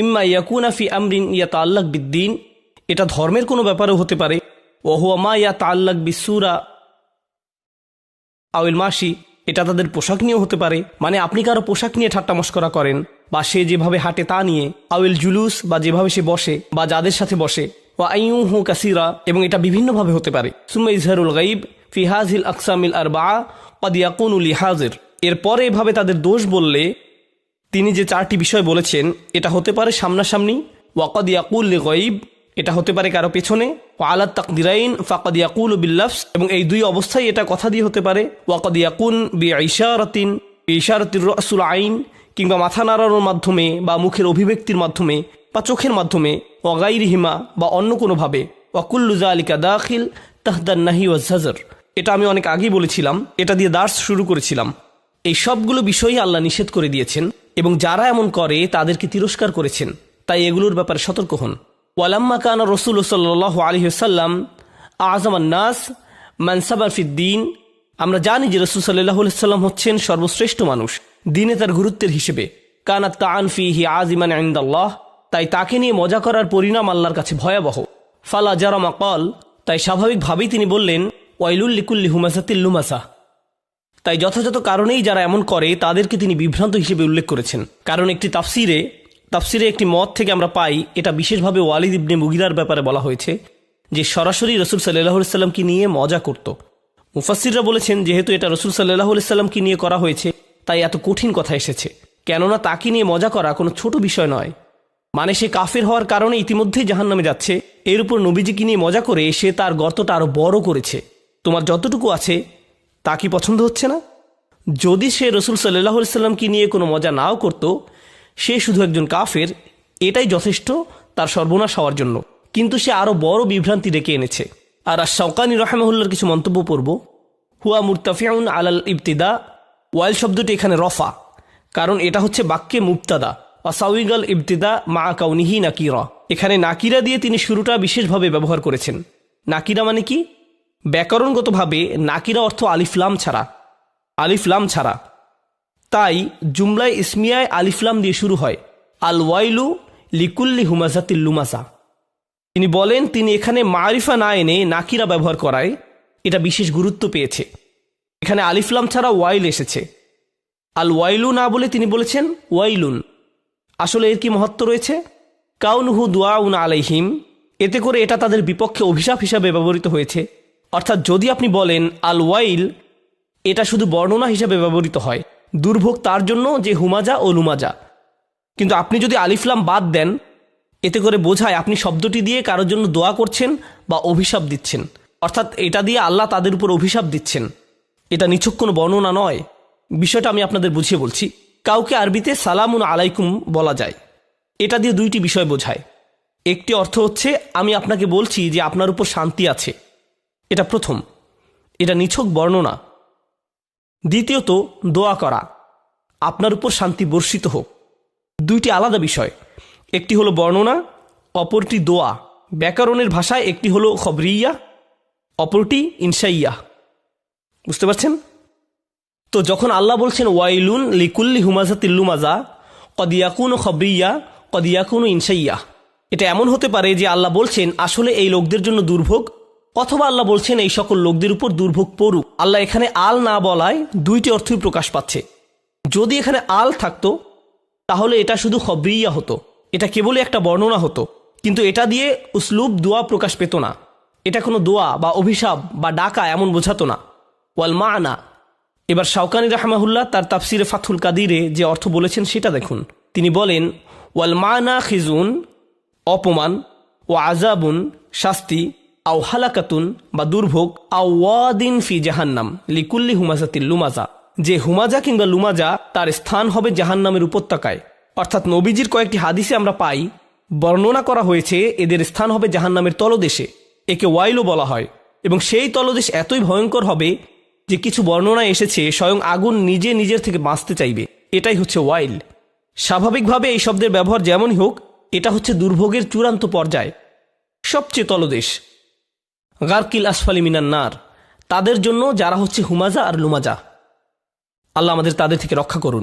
ইম্মা ইয়াকুনা ফি আমরিন ইয়া তাল্লাক বিদ্দিন। এটা ধর্মের কোনো ব্যাপারেও হতে পারে। ওহুয়া মা ইয়া তাল্লাক বিসুরা আউল মাসি এটা তাদের পোশাক নিয়েও হতে পারে। মানে আপনি কারও পোশাক নিয়ে ঠাট্টা মস্করা করেন বা সে যেভাবে হাঁটে তা নিয়ে আউল জুলুস বা যেভাবে সে বসে বা যাদের সাথে বসে। ও আইউ হু কাসিরা এবং এটা বিভিন্নভাবে হতে পারে। সুম্মা ইজহারুল গাইব ফিহাজ ফিহাজিল আকসামিল আর বা কদিয়াকুনুল হাজির। এরপরে এভাবে তাদের দোষ বললে তিনি যে চারটি বিষয় বলেছেন, এটা হতে পারে সামনাসামনি, ওয়াকদ ইয়াকুল গঈব এটা হতে পারে কারও পেছনে ও আলাদ তাকদিরাইন ফাকদ ইয়াকুল বিল্লাফস এবং এই দুই অবস্থায় এটা কথা দিয়ে হতে পারে, ওয়াকদ ইয়াকুন বি ইশারতিন ইশারতির রসুল আইন, কিংবা মাথা নাড়ানোর মাধ্যমে, বা মুখের অভিব্যক্তির মাধ্যমে, বা চোখের মাধ্যমে ওয়াগাইর হিমা বা অন্য কোনোভাবে ওয়াকুল্লুজা আলিকা দাখিল তাহদান নাহি ওয়াজাজর এটা আমি অনেক আগেই বলেছিলাম, এটা দিয়ে দার্স শুরু করেছিলাম। এই সবগুলো বিষয়ই আল্লাহ নিষেধ করে দিয়েছেন। এবং যারা এমন করে, তাদেরকে তিরস্কার করেছেন। তাই এগুলোর ব্যাপারে সতর্ক হন। ওয়ালাম্মা কানা রসুল সাল্লাহ আলী সাল্লাম আজমান নাস মানসাবার ফিদ্দিন আমরা জানি যে রসুল সাল্লাহ সাল্লাম হচ্ছেন সর্বশ্রেষ্ঠ মানুষ। দিনে তার গুরুত্বের হিসেবে। কানা তান হি আজিমান আইন্দাল্লাহ তাই তাকে নিয়ে মজা করার পরিণাম আল্লাহর কাছে ভয়াবহ। ফালা জারামা কল তাই স্বাভাবিকভাবেই তিনি বললেন ওয়াইলুল্লিকুল্লি হুমাসাতিল্লুমাসা তাই যথাযথ কারণেই যারা এমন করে, তাদেরকে তিনি বিভ্রান্ত হিসেবে উল্লেখ করেছেন। কারণ একটি তাফসিরে তাফসিরে একটি মত থেকে আমরা পাই, এটা বিশেষভাবে ওয়ালিদ ইবনে মুগিরার ব্যাপারে বলা হয়েছে, যে সরাসরি রসুল সাল্লাহ সাল্লামকে নিয়ে মজা করত। মুফাসিররা বলেছেন, যেহেতু এটা রসুল সাল্লাহ সাল্লামকে নিয়ে করা হয়েছে, তাই এত কঠিন কথা এসেছে। কেননা তাকে নিয়ে মজা করা কোনো ছোট বিষয় নয়। মানে সে কাফের হওয়ার কারণে ইতিমধ্যেই জাহান নামে যাচ্ছে। এর উপর নবীজিকে নিয়ে মজা করে সে তার গর্তটা আরও বড় করেছে। তোমার যতটুকু আছে তা কি পছন্দ হচ্ছে না? যদি সে রসুল সাল্লাহ সাল্লামকে নিয়ে কোনো মজা নাও করত, সে শুধু একজন কাফের, এটাই যথেষ্ট তার সর্বনাশ হওয়ার জন্য। কিন্তু সে আরও বড় বিভ্রান্তি ডেকে এনেছে। আর আর শওকানি রহমাহুল্লার কিছু মন্তব্য পড়ব। হুয়া মুরতাফিউন আলাল ইবতিদা, ওয়াইল শব্দটি এখানে রফা। কারণ এটা হচ্ছে বাক্যে মুক্তাদা অসাউইগাল ইবতিদা মা কাউনিহি নাকিরা। এখানে নাকিরা দিয়ে তিনি শুরুটা বিশেষভাবে ব্যবহার করেছেন। নাকিরা মানে কি? ব্যাকরণগতভাবে নাকিরা অর্থ আলিফলাম ছাড়া আলিফলাম ছাড়া। তাই জুমলায় ইসমিয়ায় আলিফলাম দিয়ে শুরু হয়, আল ওয়াইলু লিকুল্লি হুমাজাতিল লুমাসা। তিনি বলেন, তিনি এখানে মারিফা না এনে নাকিরা ব্যবহার করায় এটা বিশেষ গুরুত্ব পেয়েছে। এখানে আলিফলাম ছাড়া ওয়াইল এসেছে। আল ওয়াইলু না বলে তিনি বলেছেন ওয়াইলুন। আসলে এর কি মহত্ব রয়েছে? কাউনহু দুয়াউন আলাইহিম। এতে করে এটা তাদের বিপক্ষে অভিশাপ হিসাবে ব্যবহৃত হয়েছে। অর্থাৎ যদি আপনি বলেন আল ওয়াইল এটা শুধু বর্ণনা হিসাবে ব্যবহৃত হয়। দুর্ভোগ তার জন্য যে হুমাজা ও লুমাজা। কিন্তু আপনি যদি আলিফলাম বাদ দেন, এতে করে বোঝায় আপনি শব্দটি দিয়ে কারোর জন্য দোয়া করছেন বা অভিশাপ দিচ্ছেন। অর্থাৎ এটা দিয়ে আল্লাহ তাদের উপর অভিশাপ দিচ্ছেন। এটা নিছক কোনো বর্ণনা নয়। বিষয়টা আমি আপনাদের বুঝিয়ে বলছি। কাউকে আরবিতে সালামুন আলাইকুম বলা যায়। এটা দিয়ে দুইটি বিষয় বোঝায়। একটি অর্থ হচ্ছে, আমি আপনাকে বলছি যে আপনার উপর শান্তি আছে। এটা প্রথম। এটা নিছক বর্ণনা। দ্বিতীয়ত, দোয়া করা। আপনার উপর শান্তি বর্ষিত হোক। দুইটি আলাদা বিষয়। একটি হলো বর্ণনা, অপরটি দোয়া। ব্যাকরণের ভাষায় একটি হলো খবরিয়া, অপরটি ইনসাইয়া বুঝতে পারছেন? তো যখন আল্লাহ বলছেন, ওয়াইলুন লিকুল্লি হুমাজা তিল্লুমাজা কদিয়াকুন খবরিয়া কদিয়াকুন ইনসাইয়া এটা এমন হতে পারে যে আল্লাহ বলছেন, আসলে এই লোকদের জন্য দুর্ভোগ অথবা আল্লাহ বলছেন, এই সকল লোকদের উপর দুর্ভোগ পড়ুক। আল্লাহ এখানে আল না বলায় দুইটি অর্থই প্রকাশ পাচ্ছে। যদি এখানে আল থাকতো, তাহলে এটা শুধু খবরিয়া হতো। এটা কেবলই একটা বর্ণনা হতো। কিন্তু এটা দিয়ে উসলুব দোয়া প্রকাশ পেত না। এটা কোনো দোয়া বা অভিশাপ বা ডাকা এমন বোঝাতো না। ওয়াল মা আনা এবার শাওকানি রাহমাহুল্লাহ তার তাফসিরে ফাথুল কাদিরে যে অর্থ বলেছেন সেটা দেখুন। তিনি বলেন, ওয়াল মা মানা খিজুন, অপমান ও আজাবুন শাস্তি আও হালাকাতুন বা দুর্ভোগ আও ওয়াদিন ফি জাহান্নাম, লিকুল্লি হুমাজাতিল লুমাজা। যে হুমাজা কিংবা লুমাজা তার স্থান হবে জাহান্নামের উপত্যকায়। অর্থাৎ নবীজির কয়েকটি হাদিসে আমরা পাই, বর্ণনা করা হয়েছে এদের স্থান হবে জাহান্নামের তলদেশে। একে ওয়াইলও বলা হয়। এবং সেই তলদেশ এতই ভয়ঙ্কর হবে যে কিছু বর্ণনায় এসেছে স্বয়ং আগুন নিজে নিজের থেকে বাঁচতে চাইবে। এটাই হচ্ছে ওয়াইল। স্বাভাবিকভাবে এই শব্দের ব্যবহার যেমনই হোক, এটা হচ্ছে দুর্ভোগের চূড়ান্ত পর্যায়। সবচেয়ে তলদেশ। গার্কিল আসফালি মিনান্নার তাদের জন্য যারা হচ্ছে হুমাজা আর লুমাজা। আল্লাহ আমাদের তাদের থেকে রক্ষা করুন।